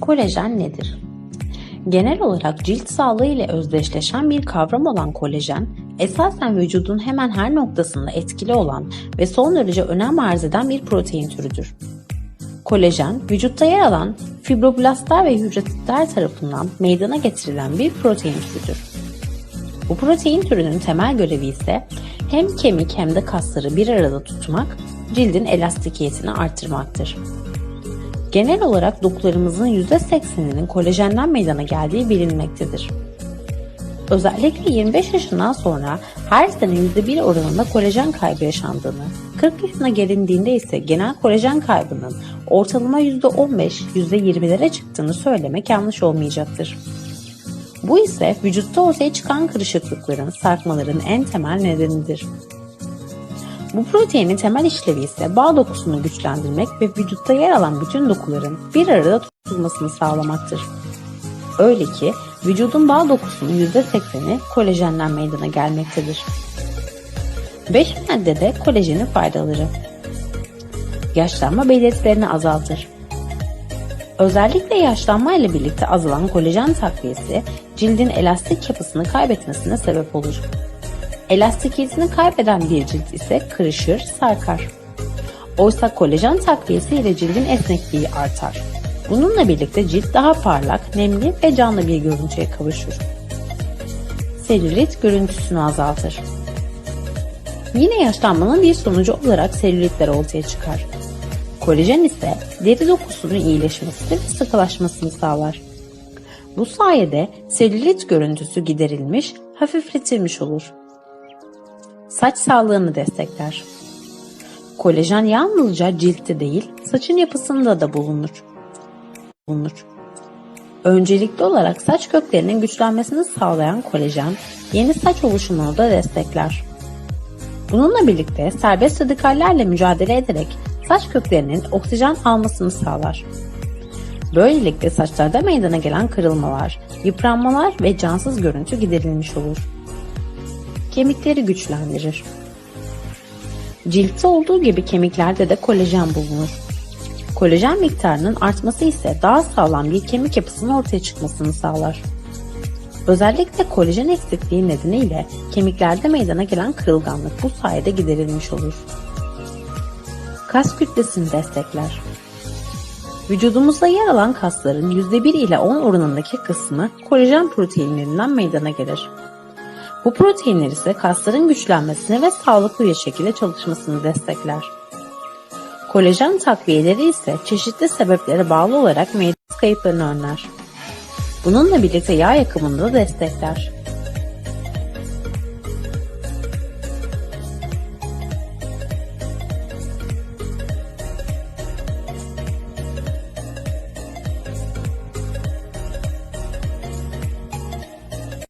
Kolajen nedir? Genel olarak cilt sağlığı ile özdeşleşen bir kavram olan kolajen, esasen vücudun hemen her noktasında etkili olan ve son derece önem arz eden bir protein türüdür. Kolajen, vücutta yer alan fibroblastlar ve hücreler tarafından meydana getirilen bir protein türüdür. Bu protein türünün temel görevi ise hem kemik hem de kasları bir arada tutmak, cildin elastikiyetini artırmaktır. Genel olarak dokularımızın %80'inin kolajenden meydana geldiği bilinmektedir. Özellikle 25 yaşından sonra her sene %1 oranında kolajen kaybı yaşandığını, 40 yaşına gelindiğinde ise genel kolajen kaybının ortalama %15-%20'lere çıktığını söylemek yanlış olmayacaktır. Bu ise vücutta ortaya çıkan kırışıklıkların, sarkmaların en temel nedenidir. Bu proteinin temel işlevi ise bağ dokusunu güçlendirmek ve vücutta yer alan bütün dokuların bir arada tutulmasını sağlamaktır. Öyle ki vücudun bağ dokusunun %80'i kolajenden meydana gelmektedir. 5 maddede kolajenin faydaları. Yaşlanma belirtilerini azaltır. Özellikle yaşlanma ile birlikte azalan kolajen takviyesi cildin elastik yapısını kaybetmesine sebep olur. Elastikiyetini kaybeden bir cilt ise kırışır, sarkar. Oysa kolajen takviyesi ile cildin esnekliği artar. Bununla birlikte cilt daha parlak, nemli ve canlı bir görüntüye kavuşur. Selülit görüntüsünü azaltır. Yine yaşlanmanın bir sonucu olarak selülitler ortaya çıkar. Kolajen ise deri dokusunun iyileşmesini ve sıkılaşmasını sağlar. Bu sayede selülit görüntüsü giderilmiş, hafifletilmiş olur. Saç sağlığını destekler. Kolajen yalnızca ciltte değil, saçın yapısında da bulunur. bulunur. Öncelikli olarak saç köklerinin güçlenmesini sağlayan kolajen, yeni saç oluşumunu da destekler. Bununla birlikte serbest radikallerle mücadele ederek saç köklerinin oksijen almasını sağlar. Böylelikle saçlarda meydana gelen kırılmalar, yıpranmalar ve cansız görüntü giderilmiş olur. Kemikleri güçlendirir. Ciltte olduğu gibi kemiklerde de kolajen bulunur. Kolajen miktarının artması ise daha sağlam bir kemik yapısının ortaya çıkmasını sağlar. Özellikle kolajen eksikliği nedeniyle kemiklerde meydana gelen kırılganlık bu sayede giderilmiş olur. Kas kütlesini destekler. Vücudumuzda yer alan kasların %1 ile 10 oranındaki kısmı kolajen proteinlerinden meydana gelir. Bu proteinler ise kasların güçlenmesini ve sağlıklı bir şekilde çalışmasını destekler. Kolajen takviyeleri ise çeşitli sebeplere bağlı olarak meydana kayıplarını önler. Bununla birlikte yağ yakımını da destekler.